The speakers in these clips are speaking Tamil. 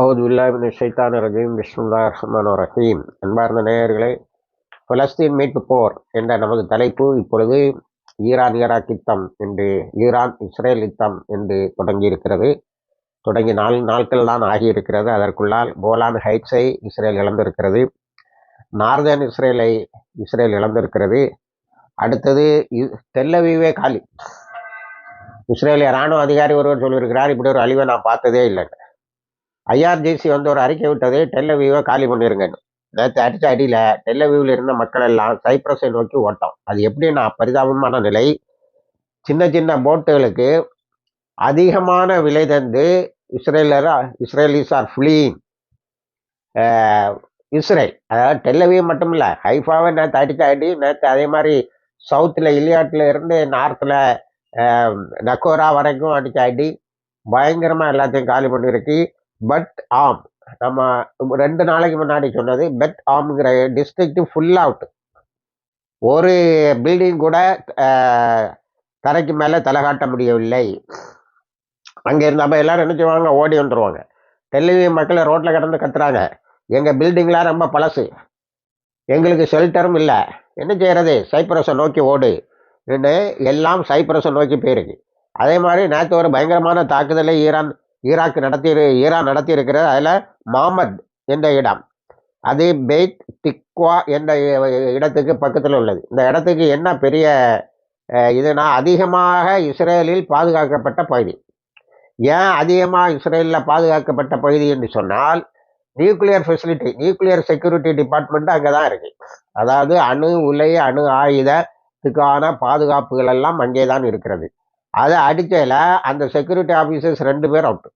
அவுதுல்லாஹின் ஷைத்தான் ரஜீம் பிஸ்முல்லா ரஹ்மான் ரஹீம். அன்பார்ந்த நேயர்களே பலஸ்தீன் மீட்பு போர் என்ற நமது தலைப்பு இப்பொழுது ஈரான் ஈராக் யுத்தம் என்று ஈரான் இஸ்ரேல் யுத்தம் என்று தொடங்கியிருக்கிறது. தொடங்கி நாலு நாட்கள் தான் ஆகியிருக்கிறது. அதற்குள்ளால் போலான் ஹைட்ஸை இஸ்ரேல் இழந்திருக்கிறது. நார்தன் இஸ்ரேலை இஸ்ரேல் இழந்திருக்கிறது. அடுத்தது இ- தெல்லவீவே காலி. இஸ்ரேலிய இராணுவ அதிகாரி ஒருவர் சொல்லியிருக்கிறார் இப்படி ஒரு அழிவை நான் பார்த்ததே இல்லை ஐஆர்ஜிசி வந்து ஒரு அறிக்கை விட்டது டெல்லவியூவை காலி பண்ணிருங்கன்னு. நேற்று அடிச்ச அடியில் டெல்லவியூவில் இருந்த மக்கள் எல்லாம் சைப்ரஸை நோக்கி ஓட்டம். அது எப்படின்னா பரிதாபமான நிலை? சின்ன சின்ன போட்டுகளுக்கு அதிகமான விலை தந்து இஸ்ரேலர் இஸ்ரேலிஸ் ஆர் ஃப்ளீங் இஸ்ரேல் அதாவது டெல்லவியூ மட்டும் இல்லை ஹைஃபாவை நேற்று அடிச்ச அடி நேற்று அதே மாதிரி சவுத்தில் இலியாட்டில் இருந்து நார்த்தில் நக்கோரா வரைக்கும் அடிச்ச அடி. பயங்கரமாக எல்லாத்தையும் காலி பண்ணியிருக்கு பட் ஆம் நம்ம ரெண்டு நாளைக்கு முன்னாடி சொன்னது பெட் ஆம்ங்கிற டிஸ்ட்ரிக்ட் ஃபுல் அவுட் ஒரு பில்டிங் கூட தரைக்கு மேலே தலை காட்ட முடியவில்லை. அங்கே இருந்தப்ப எல்லாரும் என்ன செய்வாங்க? ஓடி வந்துருவாங்க. டெல்லி மக்களை ரோட்டில் கிடந்து கத்துறாங்க. எங்கள் பில்டிங்லாம் ரொம்ப பழசு. எங்களுக்கு ஷெல்டரும் இல்லை. என்ன செய்கிறது சைப்ரஸை நோக்கி ஓடு. எல்லாம் சைப்ரஸை நோக்கி போயிருக்கு. அதே மாதிரி நேற்று ஒரு பயங்கரமான தாக்குதலை ஈரான் ஈராக் நடத்தி ஈரான் நடத்தியிருக்கிறது. அதில் மாமத் என்ற இடம். அது பெய்த் திக்வா என்ற இடத்துக்கு பக்கத்தில் உள்ளது. இந்த இடத்துக்கு என்ன பெரிய இதுனா அதிகமாக இஸ்ரேலில் பாதுகாக்கப்பட்ட பகுதி. ஏன் அதிகமாக இஸ்ரேலில் பாதுகாக்கப்பட்ட பகுதி என்று சொன்னால் nuclear facility nuclear security department அங்கே தான் இருக்குது அதாவது அணு உலை அணு ஆயுதத்துக்கான பாதுகாப்புகள் எல்லாம் அங்கே தான் இருக்கிறது. அதை அடிக்கையில் அந்த செக்யூரிட்டி ஆஃபீஸர்ஸ் ரெண்டு பேர் அவுட்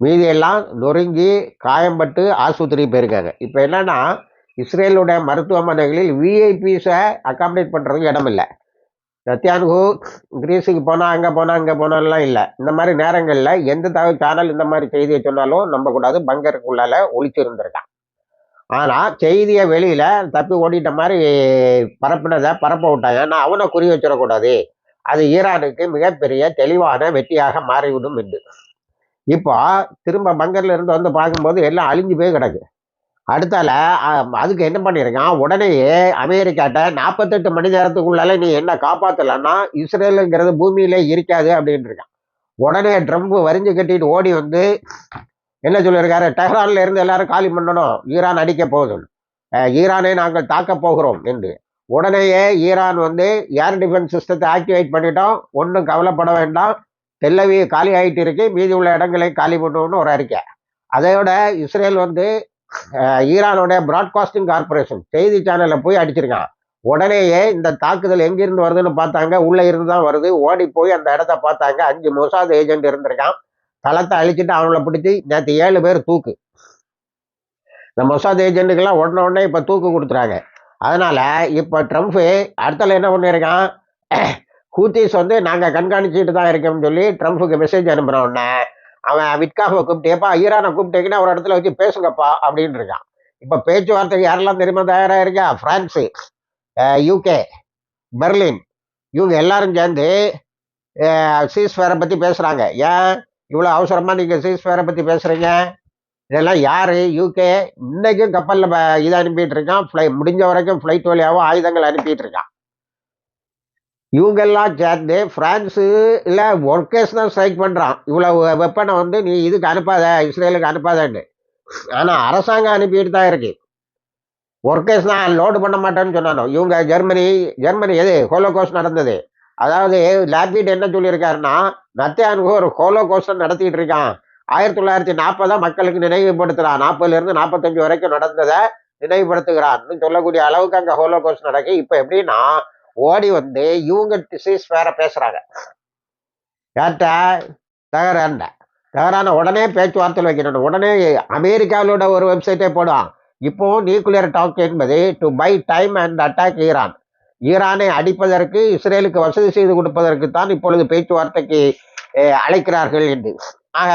மீதியெல்லாம் நொறுங்கி காயம்பட்டு ஆஸ்பத்திரி போயிருக்காங்க. இப்போ என்னன்னா இஸ்ரேலுடைய மருத்துவமனைகளில் விஐபிஸை அகாமடேட் பண்ணுறதுக்கு இடம் இல்லை. நத்தியானுகு கிரீஸுக்கு போனால் அங்கே போனால் அங்கே போனாலாம் இல்லை. இந்த மாதிரி நேரங்களில் எந்த தகவல் சேனல் இந்த மாதிரி செய்தியை சொன்னாலும் நம்பக்கூடாது. பங்கருக்குள்ளால ஒளிச்சிருந்திருக்கான். ஆனால் செய்தியை வெளியில் தப்பி ஓடிட்ட மாதிரி பரப்புனதை பரப்ப விட்டாங்க. ஏன்னா அவனை குறி வச்சிடக்கூடாது. அது ஈரானுக்கு மிகப்பெரிய தெளிவான வெற்றியாக மாறிவிடும் என்று. இப்போ திரும்ப பங்கர்ல இருந்து வந்து பார்க்கும்போது எல்லாம் அழிஞ்சு போய் கிடக்கு. அடுத்தால அதுக்கு என்ன பண்ணியிருக்கான் உடனேயே அமெரிக்காட்ட நாற்பத்தெட்டு மணி நேரத்துக்குள்ளால நீ என்ன காப்பாற்றலன்னா இஸ்ரேலுங்கிறது பூமியிலே இருக்காது அப்படின்னு இருக்கான். உடனே ட்ரம்ப் வரிஞ்சு கட்டிட்டு ஓடி வந்து என்ன சொல்லியிருக்காரு? டெஹ்ரான்ல இருந்து எல்லாரும் காலி பண்ணணும். ஈரான் அடிக்க போகுது ஈரானை நாங்கள் தாக்க போகிறோம் என்று. உடனேயே ஈரான் வந்து ஏர் டிஃபென்ஸ் சிஸ்டத்தை ஆக்டிவேட் பண்ணிட்டோம். ஒன்றும் கவலைப்பட வேண்டாம். தெல்லவி காலி ஆகிட்டு இருக்கு. மீதி உள்ள இடங்களையும் காலி பண்ணுவோம்னு ஒரு அறிக்கை. அதையோட இஸ்ரேல் வந்து ஈரானோட ஈரானுடைய பிராட்காஸ்டிங் கார்பரேஷன் செய்தி சேனலில் போய் அடிச்சிருக்கான். உடனேயே இந்த தாக்குதல் எங்கிருந்து வருதுன்னு பார்த்தாங்க. உள்ளே இருந்து தான் வருது. ஓடி போய் அந்த இடத்த பார்த்தாங்க. அஞ்சு மொசாத் ஏஜென்ட் இருந்திருக்கான். தளத்தை அழிச்சிட்டு அவங்கள பிடிச்சி நேற்று ஏழு பேர் தூக்கு. இந்த மொசாத் ஏஜென்ட்டுக்கெல்லாம் உடனே உடனே இப்போ தூக்கு கொடுத்துறாங்க. அதனால் இப்போ ட்ரம்ப்பு அடுத்தல என்ன பண்ணியிருக்கான் ஹூத்திஸ் வந்து நாங்கள் கண்காணிச்சுட்டு தான் இருக்கோம்னு சொல்லி ட்ரம்ப்புக்கு மெசேஜ் அனுப்புன உடனே அவன் விட்காஃபை கூப்பிட்டேப்பா ஈரானை கூப்பிட்டீங்கன்னா ஒரு இடத்துல வச்சு பேசுங்கப்பா அப்படின்னு இருக்கான். இப்போ பேச்சுவார்த்தைக்கு யாரெல்லாம் தெரியுமா தயாராக இருக்கா ஃப்ரான்ஸு யூகே பெர்லின் இவங்க எல்லாரும் சேர்ந்து சீஸ் ஃபேரை பற்றி பேசுகிறாங்க ஏன் இவ்வளோ அவசரமாக நீங்கள் சீஸ் ஃபேரை பற்றி பேசுகிறீங்க இதெல்லாம் யார்? யூகே இன்றைக்கும் கப்பலில் இதை அனுப்பிட்டு இருக்கான். ஃப்ளை முடிஞ்ச வரைக்கும் ஃப்ளைட் வழியாகவும் ஆயுதங்கள் அனுப்பிட்டு இருக்கான். இவங்கெல்லாம் சேர்ந்து ஃப்ரான்ஸு இல்லை ஒர்க்கர்ஸ் தான் ஸ்ட்ரைக் பண்ணுறான் இவ்வளோ வெப்பனை வந்து நீ இதுக்கு அனுப்பாத இஸ்ரேலுக்கு அனுப்பாதன்னு. ஆனால் அரசாங்கம் அனுப்பிட்டு தான் இருக்கு. ஒர்க்கர்ஸ் தான் லோடு பண்ண மாட்டேன்னு சொன்னானோ? இவங்க ஜெர்மனி ஜெர்மனி எது? ஹோலோகோஸ்ட் நடந்தது. அதாவது லாபிட் என்ன சொல்லியிருக்காருன்னா நத்தியானுக்கு ஒரு ஹோலோகோஸ்ட் நடத்திட்டு இருக்கான். ஆயிரத்தி தொள்ளாயிரத்தி நாற்பதா மக்களுக்கு நினைவுபடுத்துறான். நாற்பதுல இருந்து நாற்பத்தஞ்சு வரைக்கும் நடந்ததை நினைவுபடுத்துகிறான்னு சொல்லக்கூடிய அளவுக்கு அங்கே ஹோலோ கோர்ஸ் நடக்கு இப்போ எப்படின்னா ஓடி வந்து இவங்க டிசீஸ் வேற பேசுறாங்க. யார்கிட்ட? தகரான்ட தகரான உடனே பேச்சுவார்த்தையில் வைக்கணும். உடனே அமெரிக்காவிலோட ஒரு வெப்சைட்டே போடுவான். இப்போ நியூக்ளியர் டாக் என்பது to buy time and attack Iran. ஈரானை அடிப்பதற்கு இஸ்ரேலுக்கு வசதி செய்து கொடுப்பதற்கு தான் இப்பொழுது பேச்சுவார்த்தைக்கு அழைக்கிறார்கள் என்று. ஆக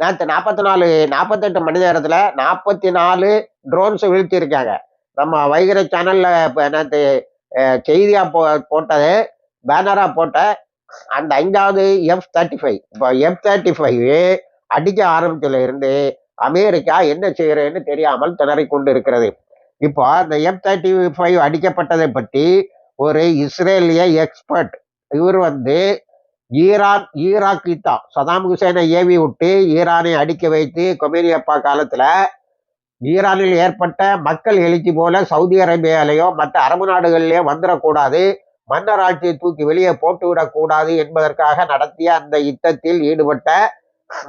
நேற்று நாற்பத்தி நாலு நாற்பத்தெட்டு மணி நேரத்தில் நாற்பத்தி நாலு ட்ரோன்ஸ் வீழ்த்தியிருக்காங்க. நம்ம வைகரை சேனலில் இப்போ நேற்று செய்தியாக போ போட்டது பேனராக போட்ட அந்த ஐந்தாவது எஃப் தேர்ட்டி ஃபைவ் இப்போ எஃப் தேர்ட்டி ஃபைவ் அடிக்க ஆரம்பிச்சதுல இருந்து அமெரிக்கா என்ன செய்கிறேன்னு தெரியாமல் திணறி கொண்டு இருக்கிறது இப்போ அந்த எஃப் தேர்ட்டி ஃபைவ் அடிக்கப்பட்டதை பற்றி ஒரு இஸ்ரேலிய எக்ஸ்பர்ட் இவர் வந்து ஈரான் ஈராக் யுத்தம் சதாம் ஹுசேனை ஏவி விட்டு ஈரானை அடிக்க வைத்து கொமேனியப்பா காலத்துல ஈரானில் ஏற்பட்ட மக்கள் எழுச்சி போல சவுதி அரேபியாலேயோ மற்ற அரபு நாடுகளிலேயோ வந்துடக்கூடாது மன்னர் ஆட்சியை தூக்கி வெளியே போட்டுவிடக்கூடாது என்பதற்காக நடத்திய அந்த யுத்தத்தில் ஈடுபட்ட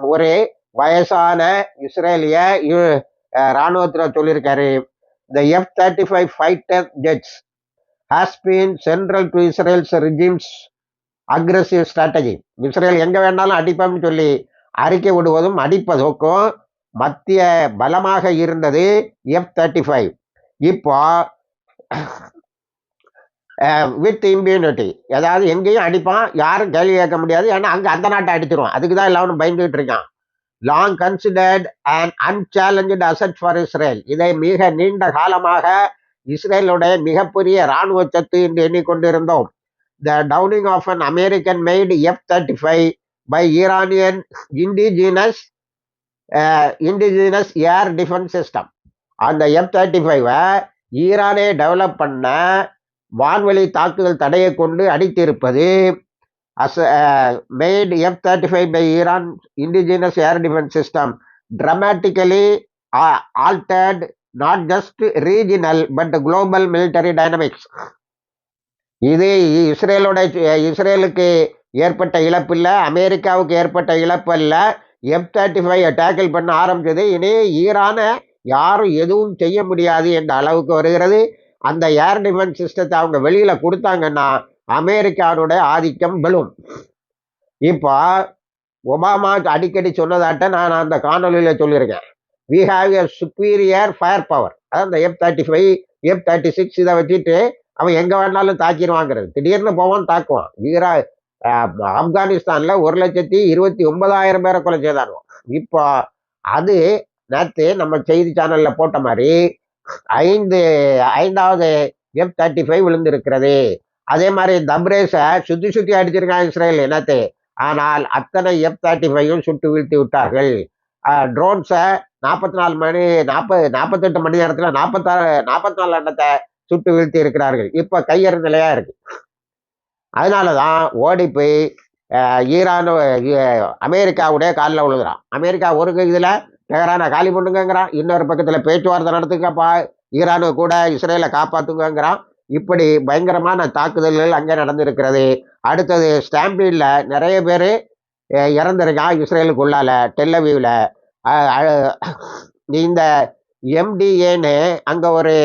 ஒரு வயசான இஸ்ரேலிய யு- அஹ் ராணுவத்துல சொல்லியிருக்காரு. The F-35 fighter jets has central to Israel's Israel's aggressive strategy Israel எங்கே வேணாலும் அடிப்போம்னு சொல்லி அறிக்கை விடுவதும் அடிப்பதற்கும் மத்திய பலமாக இருந்தது எஃப் தேர்ட்டி ஃபைவ் இப்போ வித் இம்யூனிட்டி ஏதாவது எங்கேயும் அடிப்பான் யாரும் கேள்வி கேட்க முடியாது ஏன்னா அங்கே அந்த நாட்டை அடிச்சிருவான். அதுக்கு தான் எல்லாரும் பயந்துகிட்டு இருக்கான். Long considered and unchallenged asset for Israel இதை மிக நீண்ட காலமாக இஸ்ரேலுடைய மிகப்பெரிய இராணுவ சத்து என்று எண்ணிக்கொண்டிருந்தோம். The downing of an American made F thirty five by Iranian indigenous indigenous air defence system அந்த எஃப் தேர்ட்டி ஃபைவை ஈரானே டெவலப் பண்ண வான்வெளி தாக்குதல் தடையை கொண்டு அடித்திருப்பது as made F thirty five by Iran indigenous air defence system dramatically uh, altered not just regional but global military dynamics. இது இஸ்ரேலோட இஸ்ரேலுக்கு ஏற்பட்ட இழப்பு இல்லை அமெரிக்காவுக்கு ஏற்பட்ட இழப்பு எஃப் தேர்ட்டி ஃபைவ் டேக்கிள் பண்ண ஆரம்பிச்சது. இனி ஈரானை யாரும் எதுவும் செய்ய முடியாது என்ற அளவுக்கு வருகிறது. அந்த ஏர் டிஃபென்ஸ் சிஸ்டத்தை அவங்க வெளியில் கொடுத்தாங்கன்னா அமெரிக்காவுடைய ஆதிக்கம் விழும். இப்போ ஒபாமா அடிக்கடி சொன்னதாட்ட நான் அந்த காணொலியில் சொல்லியிருக்கேன். We have a superior fire power அதான் அந்த F thirty five F thirty six இதை வச்சுட்டு அவன் எங்கே வேணாலும் தாக்கிடுவாங்கிறது திடீர்னு போவான் தாக்குவான். ஈரா ஆப்கானிஸ்தானில் ஒரு லட்சத்தி இருபத்தி ஒன்பதாயிரம் பேரை கொலை செய்தானுவோம் இப்போ அது நேற்று நம்ம செய்தி சேனலில் போட்ட மாதிரி ஐந்து ஐந்தாவது எஃப் தேர்ட்டி ஃபைவ் விழுந்திருக்கிறது. அதே மாதிரி தப்ரேஸை சுத்தி சுத்தி அடிச்சிருக்கான் இஸ்ரேல் என்னத்து ஆனால் அத்தனை எஃப் தேர்ட்டி ஃபைவும் சுட்டு வீழ்த்தி விட்டார்கள். ட்ரோன்ஸை நாற்பத்தி நாலு மணி நாற்பது நாற்பத்தெட்டு மணி நேரத்தில் நாற்பத்தாறு நாற்பத்தி நாலு எண்ணத்தை சுட்டு வீழ்த்தி இருக்கிறார்கள். இப்போ கையறு நிலையாக இருக்கு. அதனால தான் ஓடி போய் ஈரான் அமெரிக்காவுடைய காலில் விழுகிறான். அமெரிக்கா ஒரு இதில் டெஹரானை காலி பண்ணுங்கிறான் இன்னொரு பக்கத்தில் பேச்சுவார்த்தை நடத்துக்கப்பா ஈரானு கூட இஸ்ரேலை காப்பாற்றுங்கிறான் இப்படி பயங்கரமான தாக்குதல்கள் அங்கே நடந்திருக்கிறது. அடுத்தது ஸ்டாம்பீடில் நிறைய பேர் இறந்துருக்கான் இஸ்ரேலுக்குள்ளால டெல்லவியூவில் இந்த எம்டிஏன்னு அங்கே ஒரு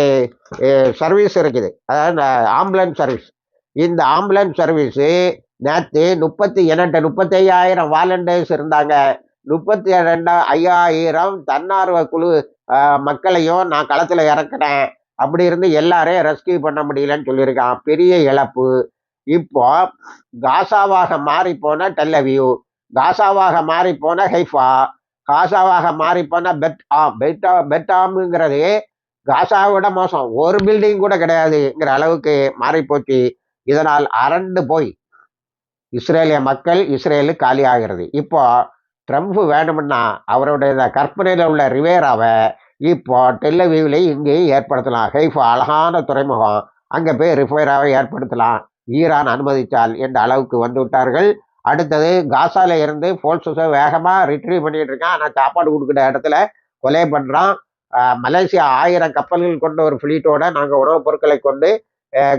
சர்வீஸ் இருக்குது. அதாவது ஆம்புலன்ஸ் சர்வீஸ் இந்த ஆம்புலன்ஸ் சர்வீஸு நேற்று முப்பத்தி என்கிட்ட முப்பத்தையாயிரம் வாலண்டியர்ஸ் இருந்தாங்க. முப்பத்தி ரெண்டா ஐயாயிரம் தன்னார்வ குழு மக்களையும் நான் களத்தில் இறக்குறேன். அப்படி இருந்து எல்லாரையும் ரெஸ்கியூ பண்ண முடியலன்னு சொல்லியிருக்கான். பெரிய இழப்பு. இப்போ காசாவாக மாறி போன டெல்லவியூ. காசாவாக மாறி போன ஹைஃபா. காசாவாக மாறி போனால் பெட் ஆம் பெட்டா பெட்டாமுங்கிறது காசாவோட மோசம். ஒரு பில்டிங் கூட கிடையாதுங்கிற அளவுக்கு மாறிப்போச்சு இதனால் அரண்டு போய் இஸ்ரேலிய மக்கள் இஸ்ரேலு காலி ஆகிறது இப்போ ட்ரம்ப் வேணும்னா அவருடைய கற்பனையில் உள்ள ரிவேராவை இப்போ டெல்லவியூவில் இங்கேயும் ஏற்படுத்தலாம். ஹைஃபா அழகான துறைமுகம். அங்கே போய் ரிஃபைராவை ஏற்படுத்தலாம். ஈரான் அனுமதித்தால் என்ற அளவுக்கு வந்து விட்டார்கள். அடுத்தது காசால இருந்து ஃபோர்ஸஸை வேகமாக ரிட்ரீவ் பண்ணிட்டு இருக்கான் ஆனால் சாப்பாடு கொடுக்குற இடத்துல கொலை பண்ணுறான் மலேசியா ஆயிரம் கப்பல்கள் கொண்ட ஒரு ஃப்ளீட்டோட நாங்கள் உணவுப் பொருட்களை கொண்டு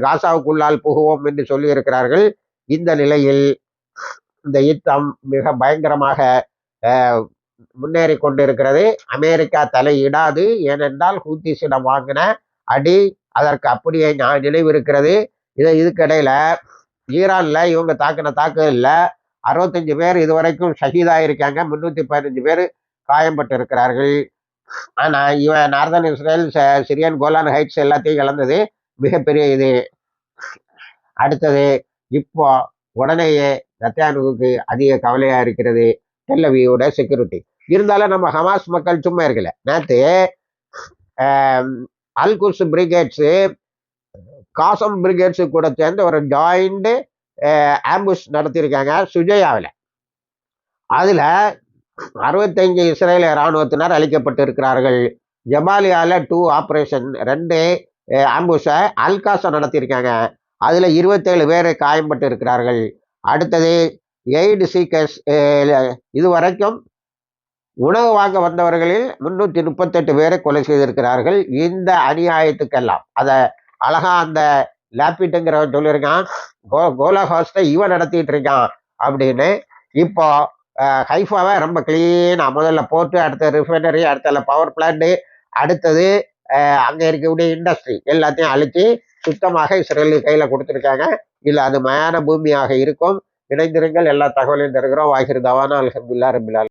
காசாவுக்குள்ளால் புகுவோம் என்று சொல்லியிருக்கிறார்கள் இந்த நிலையில் இந்த யுத்தம் மிக பயங்கரமாக முன்னேறி கொண்டிருக்கிறது. அமெரிக்கா தலையிடாது. ஏனென்றால் ஹூத்திஸிடம் வாங்கின அடி அதற்கு அப்படியே நினைவு இருக்கிறது. இதை இதுக்கிடையில ஈரானில் இவங்க தாக்கின தாக்குதலில் அறுபத்தஞ்சு பேர் இதுவரைக்கும் ஷஹீதாயிருக்காங்க. முந்நூற்றி பதினஞ்சு பேர் காயம்பட்டு இருக்கிறார்கள் ஆனால் இவன் northern Israel Syrian Golan Heights எல்லாத்தையும் இழந்தது மிகப்பெரிய இது. அடுத்தது இப்போ உடனேயே நத்தியானுக்கு அதிக கவலையா இருக்கிறது டெல்லவியோட செக்யூரிட்டி இருந்தாலும் நம்ம ஹமாஸ் மக்கள் சும்மா இருக்கல. நேற்று அல்குஸ் பிரிகேட்ஸு காசம் பிரிகேட்ஸு கூட சேர்ந்து ஒரு ஜாயிண்ட்டு ஆம்புஷ் நடத்தியிருக்காங்க சுஜயாவில். அதில் அறுபத்தஞ்சு இஸ்ரேலிய இராணுவத்தினர் அளிக்கப்பட்டு இருக்கிறார்கள் ஜமாலியாவில் டூ ஆப்ரேஷன் ரெண்டு ஆம்புஷை அல்காசா நடத்தியிருக்காங்க. அதில் இருபத்தேழு பேர் காயம்பட்டு இருக்கிறார்கள் அடுத்தது எய்டு சீக்கர்ஸ் இது வரைக்கும் உணவு வாங்க வந்தவர்களில் முன்னூற்றி முப்பத்தெட்டு பேரை கொலை செய்திருக்கிறார்கள். இந்த அநியாயத்துக்கெல்லாம். அதை அழகா அந்த லேப்பிட்டுங்கிறவன் சொல்லியிருக்கான். கோ கோலஹோஸ்டை இவன் நடத்திட்டு இருக்கான் அப்படின்னு. இப்போ ஹைஃபாவை ரொம்ப க்ளீனாக முதல்ல போட்டு அடுத்த ரிஃபைனரி அடுத்தல பவர் பிளான்ட்டு அடுத்தது அங்கே இருக்கக்கூடிய இண்டஸ்ட்ரி எல்லாத்தையும் அழிச்சு சுத்தமாக இஸ்ரேல் கையில் கொடுத்துருக்காங்க. இல்லை அது மயான பூமியாக இருக்கும். இணைந்திருங்கள். எல்லா தகவலையும் தருகிறோம். வாகிர் அலகம்துல்லா அலமதுல்லா ரபிலால்